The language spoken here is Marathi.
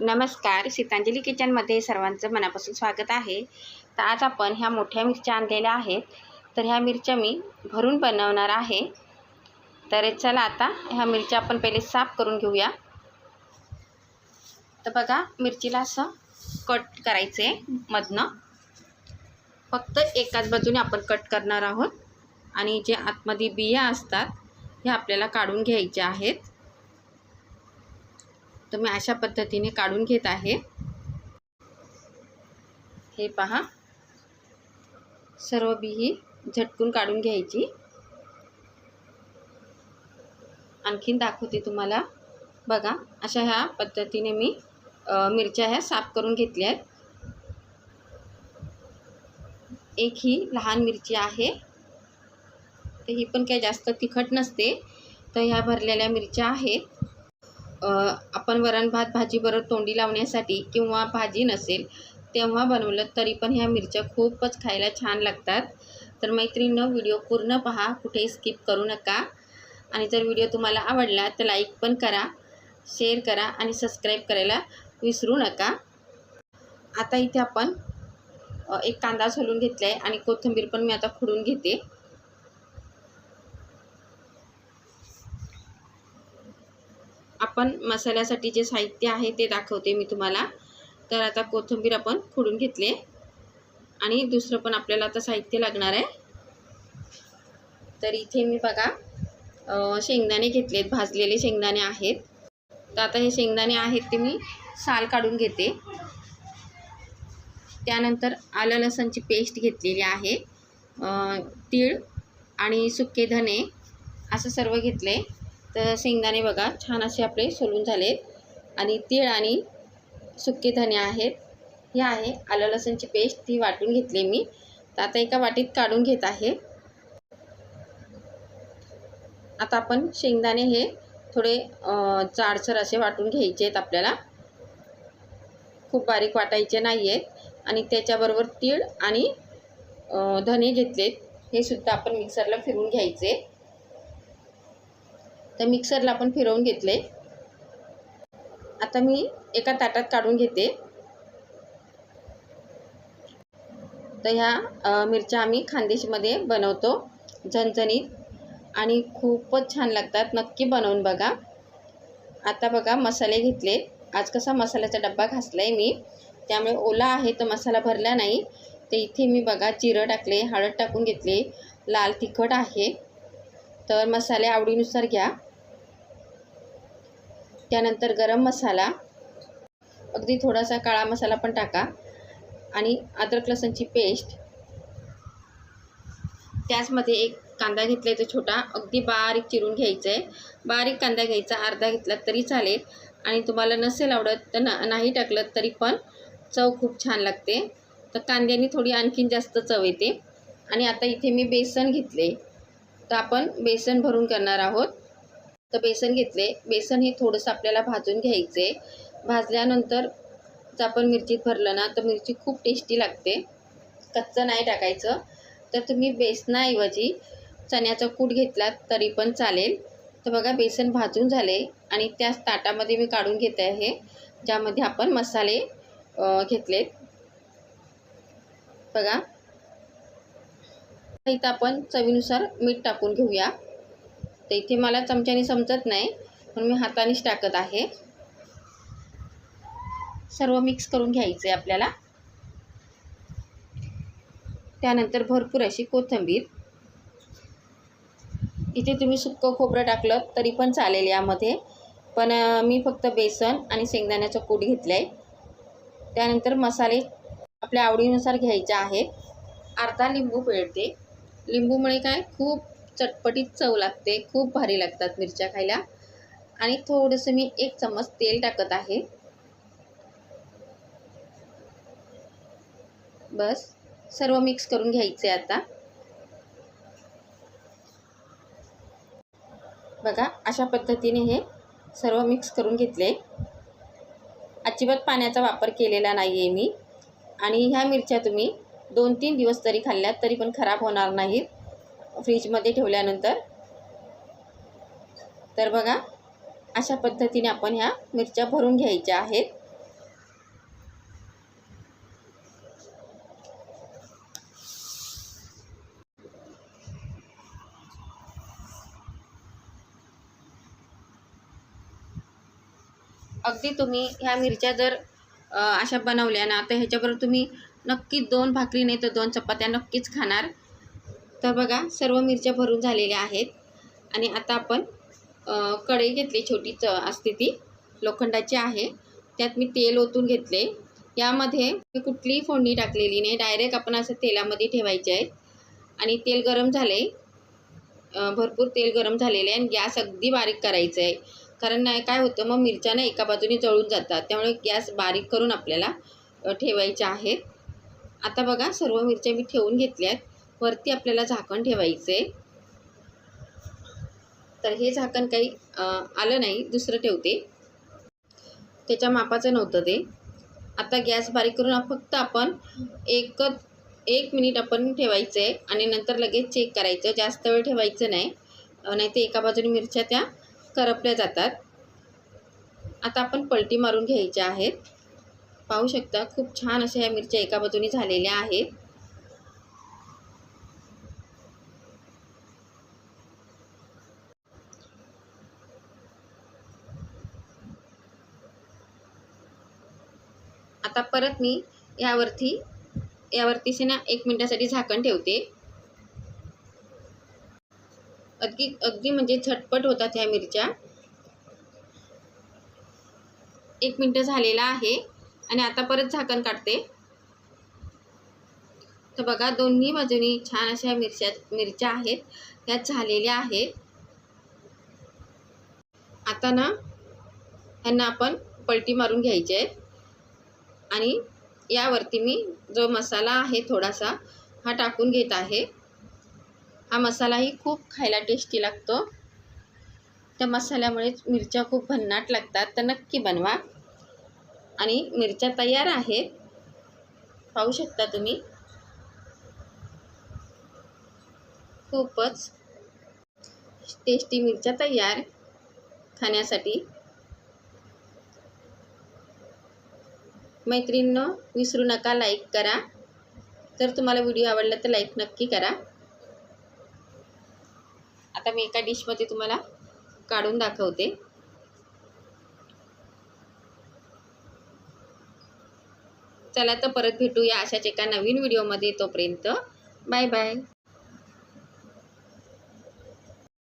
नमस्कार सीतांजली किचनमध्ये सर्वांचं मनापासून स्वागत आहे. तर आज आपण ह्या मोठ्या मिरच्या आणलेल्या आहेत. तर ह्या मिरच्या मी भरून बनवणार आहे. तर चला आता ह्या मिरच्या आपण पहिले साफ करून घेऊया. तर बघा मिरचीला असं कट करायचं आहे मधनं. फक्त एकाच बाजूने आपण कट करणार आहोत. आणि जे आतमध्ये बिया असतात ह्या आपल्याला काढून घ्यायच्या आहेत. तर मी अशा पद्धतीने काढून घेत आहे. हे पहा. सर्व बी झटकून काढून घ्यायची. आणखीन दाखवते तुम्हाला. बघा अशा ह्या पद्धतीने मी मिरच्या ह्या साफ करून घेतल्या आहेत. एक ही लहान मिरची आहे. तर ही पण काही जास्त तिखट नसते. तर ह्या भरलेल्या मिरच्या आहेत. आपण वरण भात भाजीबरोबर तोंडी लावण्यासाठी किंवा भाजी नसेल तेव्हा बनवलं तरी पण ह्या मिरच्या खूपच खायला छान लागतात. तर मैत्रिणीनं व्हिडिओ पूर्ण पहा कुठेही स्किप करू नका. आणि जर व्हिडिओ तुम्हाला आवडला तर लाईक पण करा शेअर करा आणि सबस्क्राईब करायला विसरू नका. आता इथे आपण एक कांदा सोलून घेतला आहे आणि कोथिंबीर पण मी आता खुडून घेते. आपण मसाल्यासाठी जे साहित्य आहे ते दाखवते मी तुम्हाला. तर आता कोथिंबीर आपण खोडून घेतले आणि दुसरं पण आपल्याला आता साहित्य लागणार आहे. तर इथे मी बघा शेंगदाणे घेतलेत भाजलेले शेंगदाणे आहेत. तर आता हे शेंगदाणे आहेत ते मी साल काढून घेते. त्यानंतर आलं लसणची पेस्ट घेतलेली आहे. तीळ आणि सुके धने असं सर्व घेतले तर शेंगदाणे बघा छान असे आपले सोलून झालेत. आणि तीळ आणि सुके धने आहेत. हे आहे आलं लसणची पेस्ट ती वाटून घेतली मी. तर आता एका वाटीत काढून घेत आहे. आता आपण शेंगदाणे हे थोडे जाडसर असे वाटून घ्यायचे आहेत आपल्याला. खूप बारीक वाटायचे नाही आहेत आणि त्याच्याबरोबर तीळ आणि धने घेतलेत. हे सुद्धा आपण मिक्सरला फिरून घ्यायचे. तर मिक्सरला आपण फिरवून घेतले. आता मी एका ताटात काढून घेते. तर ह्या मिरच्या आम्ही खानदेशमध्ये बनवतो झणझणीत. आणि खूपच छान लागतात नक्की बनवून बघा. आता बघा मसाले घेतले. आज कसा मसाल्याचा डब्बा घासला आहे मी. त्यामुळे ओला आहे तर मसाला भरला नाही. तर इथे मी बघा जिरं टाकले हळद टाकून घेतले. लाल तिखट आहे. तर मसाले आवडीनुसार घ्या. त्यानंतर गरम मसाला अगदी थोडासा काळा मसाला पण टाका आणि अद्रक लसणची पेस्ट. त्याचमध्ये एक कांदा घेतला आहे तो छोटा अगदी बारीक चिरून घ्यायचा आहे बारीक कांदा घ्यायचा अर्धा घेतला तरी चालेल. आणि तुम्हाला नसेल आवडत तर ना नाही टाकलं तरी पण चव खूप छान लागते. तर कांद्याने थोडी आणखीन जास्त चव येते. आणि आता इथे मी बेसन घेतले तर आपण बेसन भरून करणार आहोत. तर बेसन घेतले. बेसन हे थोडंसं आपल्याला भाजून घ्यायचे. भाजल्यानंतर जर आपण मिरचीत भरलं ना तर मिरची खूप टेस्टी लागते. कच्चं नाही टाकायचं. तर तुम्ही बेसनाऐवजी चण्याचा कूट घेतलात तरी पण चालेल. तर बघा बेसन भाजून झाले आणि त्याच ताटामध्ये मी काढून घेते आहे ज्यामध्ये आपण मसाले घेतलेत. बघा. इथं आपण चवीनुसार मीठ टाकून घेऊया. तर इथे मला चमच्याने समजत नाही म्हणून मी हातानेच टाकत आहे. सर्व मिक्स करून घ्यायचं आहे आपल्याला. त्यानंतर भरपूर अशी कोथिंबीर. इथे तुम्ही सुक्कं खोबरं टाकलं तरी पण चालेल यामध्ये पण मी फक्त बेसन आणि शेंगदाण्याचं कूट घेतलं आहे त्यानंतर मसाले आपल्या आवडीनुसार घ्यायचे आहेत. अर्धा लिंबू पिळते. लिंबूमुळे काय? खूप चटपटीत चव लागते. खूप भारी लागतात मिरच्या खायला. आणि थोडंसं मी एक चम्मच तेल टाकत आहे. बस. सर्व मिक्स करून घ्यायचे आता. बघा अशा पद्धतीने हे सर्व मिक्स करून घेतले. अजिबात पाण्याचा वापर केलेला नाही आहे मी. आणि ह्या मिरच्या तुम्ही दोन तीन दिवस तरी खाल्ल्यात तरी पण खराब होणार नाहीत. फ्रीजमध्ये ठेवल्यानंतर. तर बघा अशा पद्धतीने आपण ह्या मिरच्या भरून घ्यायच्या आहेत. अगदी तुम्ही ह्या मिरच्या जर अशा बनवल्या ना तर ह्याच्याबरोबर तुम्ही नक्की दोन भाकरी नाही तर दोन चपात्या नक्कीच खाणार. तर बघा सर्व मिरच्या भरून झालेल्या आहेत. आणि आता आपण कढई घेतली छोटी च असते ती लोखंडाची आहे. त्यात मी तेल ओतून घेतले. यामध्ये मी कुठलीही फोडणी टाकलेली नाही. डायरेक्ट आपण असं तेलामध्ये ठेवायचे आहे आणि तेल गरम झाले. भरपूर तेल गरम झालेले आहे. आणि गॅस अगदी बारीक करायचं आहे. कारण नाही काय होतं मग मिरच्या ना एका बाजूने जळून जातात. त्यामुळे गॅस बारीक करून आपल्याला ठेवायच्या आहेत. आता बघा सर्व मिरच्या मी ठेवून घेतल्या आहेत. वरती आपल्याला झाकण ठेवायचं. आहे तर हे झाकण काही आलं नाही दुसरं ठेवते. त्याच्या मापाचं नव्हतं ते. आता गॅस बारीक करून फक्त आपण एकच एक मिनिट आपण ठेवायचं आहे आणि नंतर लगेच चेक करायचं. जास्त वेळ ठेवायचं नाही. नाही ते एका बाजूने मिरच्या त्या करपल्या जातात. आता आपण पलटी मारून घ्यायच्या आहेत. पाहू शकता खूप छान अशा ह्या मिरच्या एका बाजूने झालेल्या आहेत. आता परत मी यावरती यावरतीचे ना एक मिनटासाठी झाकण ठेवते. अगदी अगदी म्हणजे झटपट होतात ह्या मिरच्या. एक मिनटं झालेला आहे आणि आता परत झाकण काढते. तर बघा दोन्ही बाजूनी छान अशा मिरच्या मिरच्या आहेत. त्या झालेल्या आहेत. आता ना ह्यांना आपण पलटी मारून घ्यायची आहे आणि यावरती मी जो मसाला आहे थोडासा हा टाकून घेत आहे. हा मसालाही खूप खायला टेस्टी लागतो. त्या मसाल्यामुळेच मिरच्या खूप भन्नाट लागतात. तर नक्की बनवा. आणि मिरच्या तयार आहेत. पाहू शकता तुम्ही. खूपच टेस्टी मिरच्या तयार खाण्यासाठी. मैत्रिणींनो विसरू नका लाईक करा. जर तुम्हाला व्हिडिओ आवडला तर लाईक नक्की करा. आता मी एका डिशमध्ये तुम्हाला काढून दाखवते. चला तर परत भेटूया अशाच एका नवीन व्हिडिओमध्ये तोपर्यंत. Bye bye